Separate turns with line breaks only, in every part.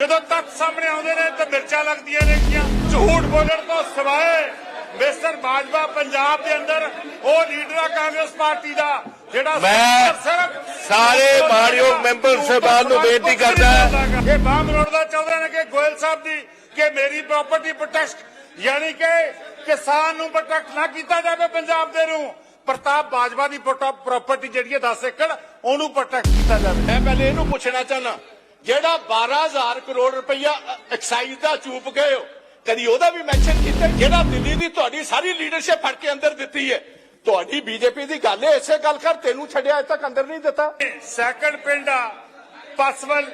ਜਦੋਂ ਤੱਥ ਸਾਹਮਣੇ ਆਉਂਦੇ ਨੇ ਤਾਂ ਮਿਰਚਾਂ ਲੱਗਦੀਆਂ ਨੇਗੀਆਂ ਝੂਠ ਬੋਲਣ ਤੋਂ ਸਿਵਾਏ ਮਿਸਟਰ ਬਾਜਵਾ ਪੰਜਾਬ ਦੇ ਅੰਦਰ ਉਹ ਲੀਡਰ ਆ ਕਾਂਗਰਸ ਪਾਰਟੀ ਦਾ ਜਿਹੜਾ
ਮੈਂ
ਸਿਰਫ
ਸਾਰੇ ਮਾਣਯੋਗ ਮੈਂਬਰ ਸਾਹਿਬਾਨ ਨੂੰ ਬੇਨਤੀ ਕਰਦਾ
ਇਹ ਬਾਹ ਮਰੋੜਦਾ ਚਾਹੁੰਦੇ ਨੇ ਕਿ ਗੋਇਲ ਸਾਹਿਬ ਦੀ ਕਿ ਮੇਰੀ ਪ੍ਰਾਪਰਟੀ ਪ੍ਰੋਟੈਕਟ ਯਾਨੀ ਕਿ ਕਿਸਾਨ ਨੂੰ ਪ੍ਰੋਟੈਕਟ ਨਾ ਕੀਤਾ ਜਾਵੇ ਪੰਜਾਬ ਦੇ ਨੂੰ। ਪ੍ਰਤਾਪ ਬਾਜਵਾ ਦੀ ਪ੍ਰਾਪਰਟੀ ਜਿਹੜੀ ਹੈ 10 ਏਕੜ ਉਹਨੂੰ ਪ੍ਰੋਟੈਕਟ ਕੀਤਾ ਜਾਵੇ।
ਮੈਂ ਪਹਿਲੇ ਇਹਨੂੰ ਪੁੱਛਣਾ ਚਾਹਨਾ ਜਿਹੜਾ 12000 ਕਰੋੜ ਰੁਪਈਆ ਐਕਸਾਈਜ਼ ਦਾ ਚੂਪ ਗਏ ਹੋ। ਕਦੀ ਉਹਦਾ ਵੀ ਮੈਂਸ਼ਨ ਕੀਤਾ ਜਿਹੜਾ ਦਿੱਲੀ ਦੀ ਤੁਹਾਡੀ ਸਾਰੀ ਲੀਡਰਸ਼ਿਪ ਫੜ ਕੇ ਅੰਦਰ ਦਿੱਤੀ ਹੈ। ਤੁਹਾਡੀ ਬੀਜੇਪੀ ਦੀ ਗੱਲ ਹੈ ਇਸੇ ਗੱਲ ਕਰ ਤੈਨੂੰ ਛੱਡਿਆ ਅਜੇ ਤੱਕ ਅੰਦਰ ਨਹੀਂ ਦਿੱਤਾ।
ਸੈਕੰਡ ਪਿੰਡ ਆ ਪਸਵਲ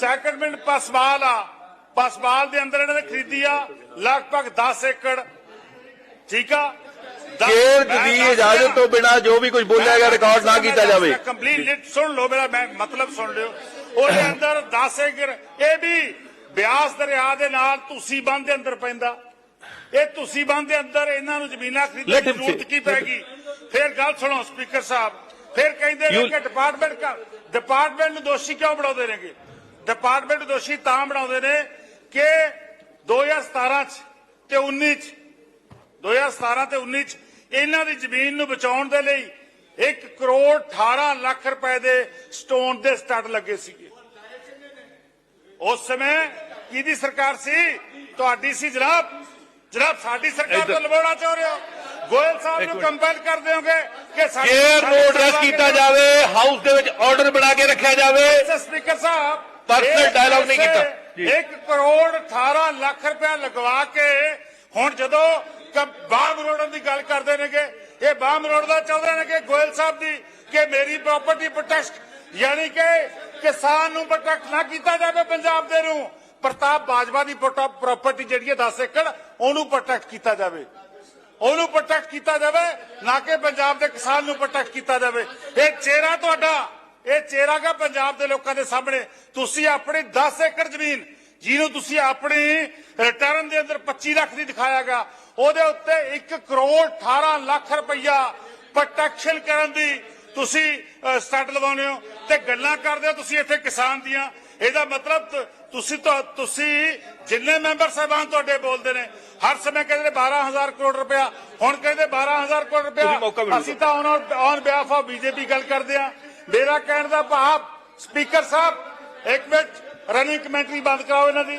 ਸੈਕੰਡ ਪਿੰਡ ਪਸਵਾਲ ਆ। ਪਸਵਾਲ ਦੇ ਅੰਦਰ ਇਹਨਾਂ ਨੇ ਖਰੀਦੀ ਆ ਲਗਭਗ 10 ਏਕੜ। ਠੀਕ ਆ? ਮੈਂ
ਦੀ ਇਜਾਜ਼ਤ। ਤੋਂ ਬਿਨਾ ਜੋ ਵੀ ਕੁਝ ਬੋਲਿਆ ਗਿਆ ਰਿਕਾਰਡ ਨਾ ਕੀਤਾ ਜਾਵੇ।
ਕੰਪਲੀਟ ਲਿਟ ਸੁਣ ਲਓ ਮੇਰਾ ਮੈਂ ਮਤਲਬ ਸੁਣ ਲਿਓ। ਉਹਦੇ ਅੰਦਰ 10 ਏਕੜ ਇਹ ਵੀ ਬਿਆਸ ਦਰਿਆ ਦੇ ਨਾਲ ਤੁਸੀਂ ਬੰਦ ਦੇ ਅੰਦਰ ਪੈਂਦਾ। ਇਹ ਤੁਸੀਂ ਬੰਦ ਦੇ ਅੰਦਰ ਇਹਨਾਂ ਨੂੰ ਜ਼ਮੀਨਾਂ ਖਰੀਦਣ ਦੀ ਜ਼ਰੂਰਤ. ਕੀ ਪੈਗੀ ਫਿਰ ਗੱਲ ਸੁਣੋ ਸਪੀਕਰ ਸਾਹਿਬ। ਫਿਰ ਕਹਿੰਦੇ ਨੇ ਕਿ ਡਿਪਾਰਟਮੈਂਟ ਕਾ ਡਿਪਾਰਟਮੈਂਟ ਨੂੰ ਦੋਸ਼ੀ ਕਿਉਂ ਬਣਾਉਂਦੇ ਨੇਗੇ? ਡਿਪਾਰਟਮੈਂਟ ਦੋਸ਼ੀ ਤਾਂ ਬਣਾਉਂਦੇ ਨੇ ਕਿ 2017 ਚ ਤੇ 19 ਚ 2017 ਤੇ 19 ਚ ਇਹਨਾਂ ਦੀ ਜ਼ਮੀਨ ਨੂੰ ਬਚਾਉਣ ਦੇ ਲਈ 1 ਕਰੋੜ 18 ਲੱਖ ਰੁਪਏ ਦੇ ਸਟੋਨ ਦੇ ਸਟੱਡ ਲੱਗੇ ਸੀਗੇ ਉਸ ਸਮੇਂ ਕਿਹਦੀ ਸਰਕਾਰ ਸੀ ਤੁਹਾਡੀ ਸੀ ਜਨਾਬ ਜਨਾਬ ਸਾਡੀ ਸਰਕਾਰ ਤੋਂ। ਲਵਾਉਣਾ ਚਾਹ ਰਹੇ ਹੋ ਗੋਇਲ ਸਾਹਿਬ ਨੂੰ ਕੰਪੈਲ ਕਰ ਦਿਓਗੇ ਕਿ ਸਾਡੀ
ਨੂੰ ਐਡਰੈਸ
ਸੇਵਾ
ਕੀਤਾ। ਜਾਵੇ ਹਾਊਸ ਦੇ ਵਿੱਚ ਆਰਡਰ ਬਣਾ ਕੇ ਰੱਖਿਆ ਜਾਵੇ
ਸਪੀਕਰ ਸਾਹਿਬ ਇਸ
dialogue ਨਹੀਂ ਕੀਤਾ। ਜੀ।
1 ਕਰੋੜ 18 ਲੱਖ ਰੁਪਇਆ ਲਗਵਾ ਕੇ ਹੁਣ ਜਦੋਂ ਬਾਹ ਮਰੋੜਨ ਦੀ ਗੱਲ ਕਰਦੇ ਨੇਗੇ ਇਹ ਬਾਹ ਮਰੋੜਦਾ ਚਾਹੁੰਦੇ ਨੇ ਕਿ ਗੋਇਲ ਸਾਹਿਬ ਦੀ ਕਿ ਮੇਰੀ ਪ੍ਰਾਪਰਟੀ ਪ੍ਰੋਟੈਕਟ ਯਾਨੀ ਕਿ ਕਿਸਾਨ ਨੂੰ ਪ੍ਰੋਟੈਕਟ ਨਾ ਕੀਤਾ ਜਾਵੇ ਪੰਜਾਬ ਦੇ ਨੂੰ, ਪ੍ਰਤਾਪ ਬਾਜਵਾ ਦੀ ਪ੍ਰਾਪਰਟੀ ਜਿਹੜੀ ਹੈ 10 ਏਕੜ, ਉਹਨੂੰ ਪ੍ਰੋਟੈਕਟ ਕੀਤਾ ਜਾਵੇ। ਉਹਨੂੰ ਪ੍ਰੋਟੈਕਟ ਕੀਤਾ ਜਾਵੇ, ਨਾ ਕਿ ਪੰਜਾਬ ਦੇ ਕਿਸਾਨ ਨੂੰ ਪ੍ਰੋਟੈਕਟ ਕੀਤਾ ਜਾਵੇ। ਇਹ ਚਿਹਰਾ ਤੁਹਾਡਾ, ਇਹ ਚਿਹਰਾ ਗਾ ਪੰਜਾਬ ਦੇ ਲੋਕਾਂ ਦੇ ਸਾਹਮਣੇ। ਤੁਸੀਂ ਆਪਣੀ 10 ਏਕੜ ਜ਼ਮੀਨ, ਜਿਹਨੂੰ ਤੁਸੀਂ ਆਪਣੀ ਰਿਟਰਨ ਦੇ ਅੰਦਰ 25 ਲੱਖ ਦੀ ਦਿਖਾਇਆਗਾ ਉਹਦੇ ਉੱਤੇ 1 ਕਰੋੜ 18 ਲੱਖ ਰੁਪਈਆ ਪ੍ਰੋਟੈਕਸ਼ਨ ਕਰਨ ਦੀ ਤੁਸੀਂ ਸਟਾਰਟ ਲਵਾਉਂਦੇ ਹੋ ਤੇ ਗੱਲਾਂ ਕਰਦੇ ਹੋ ਤੁਸੀਂ ਇੱਥੇ ਕਿਸਾਨ ਦੀਆਂ। ਇਹਦਾ ਮਤਲਬ ਤੁਸੀਂ ਤਾਂ ਤੁਸੀਂ ਜਿੰਨੇ ਮੈਂਬਰ ਸਾਹਿਬਾਨ ਤੁਹਾਡੇ ਬੋਲਦੇ ਨੇ ਹਰ ਸਮੇਂ ਕਹਿੰਦੇ ਨੇ 12000 ਕਰੋੜ ਰੁਪਇਆ। ਹੁਣ ਕਹਿੰਦੇ 12000 ਕਰੋੜ ਰੁਪਇਆ। ਅਸੀਂ ਤਾਂ on on behalf of BJP ਗੱਲ ਕਰਦੇ ਆ ਮੇਰਾ ਕਹਿਣ ਦਾ ਭਾਵ ਸਪੀਕਰ ਸਾਹਿਬ ਇੱਕ ਮਿੰਟ ਰਨਿੰਗ ਕਮੈਂਟਰੀ ਬੰਦ ਕਰਾਓ ਇਹਨਾਂ ਦੀ।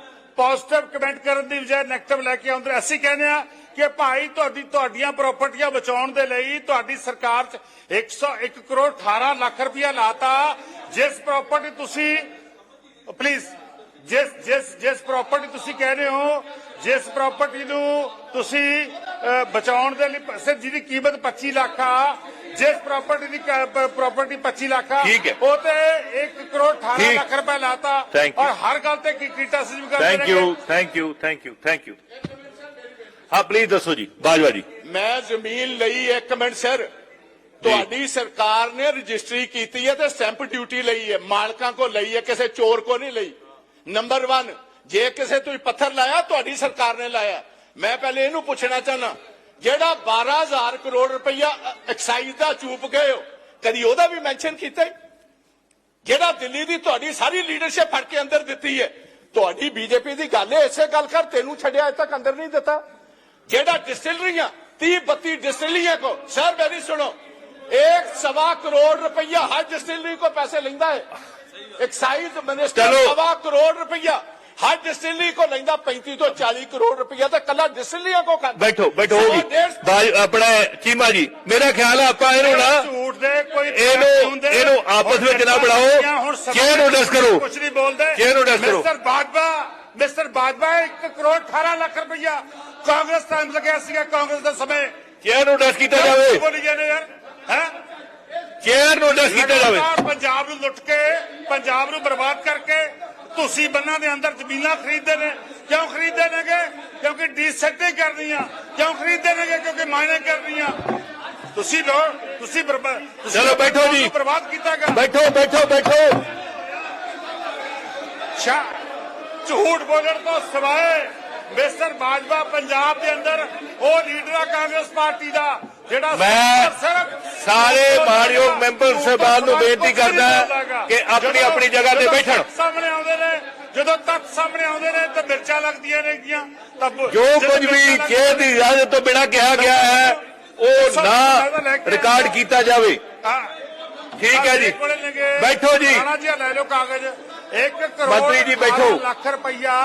ਪੋਜ਼ਿਟਿਵ ਕਮੈਂਟ ਕਰਨ ਦੀ ਬਜਾਏ ਨੈਗੇਟਿਵ ਲੈ ਕੇ ਆਉਂਦੇ ਅਸੀਂ ਕਹਿੰਦੇ ਆ ਕਿ ਭਾਈ ਤੁਹਾਡੀ, ਤੁਹਾਡੀਆਂ ਪ੍ਰਾਪਰਟੀਆਂ ਬਚਾਉਣ ਦੇ ਲਈ ਤੁਹਾਡੀ ਸਰਕਾਰ 'ਚ 101 ਕਰੋੜ 18 ਲੱਖ ਰੁਪਇਆ ਲਾਤਾ। ਜਿਸ ਪ੍ਰਾਪਰਟੀ ਤੁਸੀਂ ਪਲੀਜ਼ ਜਿਸ ਜਿਸ ਜਿਸ ਪ੍ਰਾਪਰਟੀ ਤੁਸੀਂ ਕਹਿ ਰਹੇ ਹੋ, ਜਿਸ ਪ੍ਰਾਪਰਟੀ ਨੂੰ ਤੁਸੀਂ ਬਚਾਉਣ ਦੇ ਲਈ ਸਿਰ ਜਿਹਦੀ ਕੀਮਤ 25 ਲੱਖ ਆ ਜਿਸ ਪ੍ਰਾਪਰਟੀ ਦੀ ਪ੍ਰਾਪਰਟੀ 25 ਲੱਖ ਆ
ਠੀਕ ਹੈ।
ਉਹ ਤੇ 1 ਕਰੋੜ 18
ਠੀਕ।
ਲੱਖ ਰੁਪਏ ਲਾਤਾ।
Thank you.
ਔਰ ਹਰ ਗੱਲ ਤੇ ਕੀ ਕੀਟਾ ਸੀ ਕਰਦੇ thank.
You thank you thank you thank you ਹਾਂ ਪਲੀਜ਼ ਦੱਸੋ ਜੀ ਬਾਜਵਾ ਜੀ।
ਮੈਂ ਜ਼ਮੀਨ ਲਈ ਹੈ, ਇੱਕ ਮਿੰਟ ਸਰ। ਤੁਹਾਡੀ ਸਰਕਾਰ ਨੇ ਰਜਿਸਟਰੀ ਕੀਤੀ ਹੈ ਤੇ ਸਟੈਂਪ ਡਿਊਟੀ ਲਈ ਹੈ। ਮਾਲਕਾਂ ਕੋ ਲਈ ਹੈ ਕਿਸੇ ਚੋਰ ਕੋ ਨਹੀਂ ਲਈ। ਨੰਬਰ 1 ਜੇ ਕਿਸੇ ਤੁਸੀਂ ਪੱਥਰ ਲਾਇਆ ਤੁਹਾਡੀ ਸਰਕਾਰ ਨੇ ਲਾਇਆ। ਮੈਂ ਪਹਿਲੇ ਇਹਨੂੰ ਪੁੱਛਣਾ ਚਾਹਨਾ ਜਿਹੜਾ 12000 ਕਰੋੜ ਰੁਪਈਆ ਐਕਸਾਈਜ਼ ਦਾ ਚੂਪ ਗਏ ਹੋ ਕਦੀ ਉਹਦਾ ਵੀ ਮੈਂਸ਼ਨ ਕੀਤਾ ਹੈ? ਜਿਹੜਾ ਦਿੱਲੀ ਦੀ ਤੁਹਾਡੀ ਸਾਰੀ ਲੀਡਰਸ਼ਿਪ ਫੜ ਕੇ ਅੰਦਰ ਦਿੱਤੀ ਹੈ ਤੁਹਾਡੀ ਬੀਜੇਪੀ ਦੀ ਗੱਲ ਹੈ ਇਸੇ ਗੱਲ ਕਰ ਤੈਨੂੰ ਛੱਡਿਆ ਅਜੇ ਤੱਕ ਅੰਦਰ ਨਹੀਂ ਦਿੱਤਾ ਜਿਹੜਾ ਡਿਸਟਿਲਰੀਆਂ 30 32 डिस्टिलरियां को सर मेरी सुनो एक सवा करोड़ रुपया हर डिस्टिलरी को पैसे लेंदा है एक्साइज मिनिस्टर
चलो।
सवा करोड़ रुपया हर डिस्टिलरी को लेंदा 35 तो 40 करोड़ रुपया तो कला डिस्टिलरियां को कर
ਬੈਠੋ ਬੈਠੋ
सवा
ਜੀ
डेढ़
ਬਾਜ ਆਪਣਾ ਚੀਮਾ ਜੀ ਮੇਰਾ ਖਿਆਲ ਹੈ ਆਪਾਂ ਇਹਨੂੰ ਨਾ
ਝੂਠ ਦੇ ਕੋਈ
ਇਹਨੂੰ-
ਹੁੰਦੇ
ਇਹਨੂੰ ਆਪਸ
ਹੁਣ
ਵਿੱਚ ਨਾ
ਜਨਤਾ
ਬਣਾਓ।
ਦੀਆਂ ਹੁਣ ਸਭਾ
ਚੇਅਰ ਨੂੰ ਡਿਸ ਕਰੋ।
ਕੁਛ ਨਹੀਂ ਬੋਲਦੇ
ਚੇਅਰ ਨੂੰ ਡਿਸ ਕਰੋ।
ਮਿਸਟਰ ਬਾਜਵਾ ਮਿਸਟਰ ਬਾਜਵਾ 1 ਕਰੋੜ 18 ਲੱਖ ਰੁਪਇਆ ਕਾਂਗਰਸ ਟਾਈਮ ਲੱਗਿਆ ਸੀਗਾ ਕਾਂਗਰਸ ਦੇ ਸਮੇਂ
ਚੇਅਰ ਨੂੰ ਡਿਸ ਕੀਤਾ
ਕੀ
ਜਾਵੇ
ਬੋਲੀ ਜਾਂਦੇ ਯਾਰ ਹੈ
ਚੇਅਰ ਨੂੰ ਡਿਸ ਕੀਤਾ ਜਾਵੇ
ਲਗਾਤਾਰ ਪੰਜਾਬ ਨੂੰ ਲੁੱਟ ਕੇ ਪੰਜਾਬ ਨੂੰ ਬਰਬਾਦ ਕਰਕੇ ਤੁਸੀਂ ਬੰਨਾਂ ਦੇ ਅੰਦਰ ਜ਼ਮੀਨਾਂ ਖਰੀਦਦੇ ਨੇ ਕਿਉਂ ਖਰੀਦਦੇ ਨੇਗੇ? ਕਿਉਂਕਿ ਡੀਸੈਟਿੰਗ ਕਰਨੀਆਂ। ਕਿਉਂ ਖਰੀਦਦੇ ਨੇਗੇ? ਕਿਉਂਕਿ ਮਾਈਨਿੰਗ ਕਰਨੀਆਂ। ਤੁਸੀਂ ਲੋ ਤੁਸੀਂ
ਚਲੋ ਬੈਠੋ ਜੀ।
ਬਰਬਾਦ ਕੀਤਾ ਗਾ
ਬੈਠੋ ਬੈਠੋ ਬੈਠੋ।
ਸ਼ਾ ਝੂਠ ਬੋਲਣ ਤੋਂ ਸਿਵਾਏ ਮਿਸਟਰ ਬਾਜਵਾ ਪੰਜਾਬ ਦੇ ਅੰਦਰ ਉਹ ਲੀਡਰ ਆ ਕਾਂਗਰਸ ਪਾਰਟੀ ਦਾ ਜਿਹੜਾ
ਮੈਂ ਸਾਰੇ ਮਾਣਯੋਗ ਮੈਂਬਰ ਸਾਹਿਬਾਨ ਨੂੰ ਬੇਨਤੀ ਕਰਦਾ ਕਿ ਆਪਣੀ ਆਪਣੀ ਜਗ੍ਹਾ ਤੇ ਬੈਠਣ।
ਸਾਹਮਣੇ ਆਉਂਦੇ ਨੇ ਜਦੋਂ ਤੱਕ ਸਾਹਮਣੇ ਆਉਂਦੇ ਨੇ ਤਾਂ ਮਿਰਚਾਂ ਲੱਗਦੀਆਂ ਨੇਗੀਆਂ। ਤਾਂ
ਜੋ ਕੁਝ ਵੀ ਕਿਸੇ ਦੀ ਇਜਾਜ਼ਤ ਤੋਂ ਬਿਨਾਂ ਕਿਹਾ ਗਿਆ ਹੈ ਉਹ ਨਾ ਰਿਕਾਰਡ ਕੀਤਾ ਜਾਵੇ। ਠੀਕ ਹੈ ਜੀ। ਬੈਠੋ ਜੀ।
ਰਾਣਾ ਜੀ ਲੈ ਲਓ ਕਾਗਜ਼। 1 ਕਰੋੜ
ਮੰਤਰੀ ਜੀ ਬੈਠੋ।
18 ਲੱਖ ਰੁਪਈਆ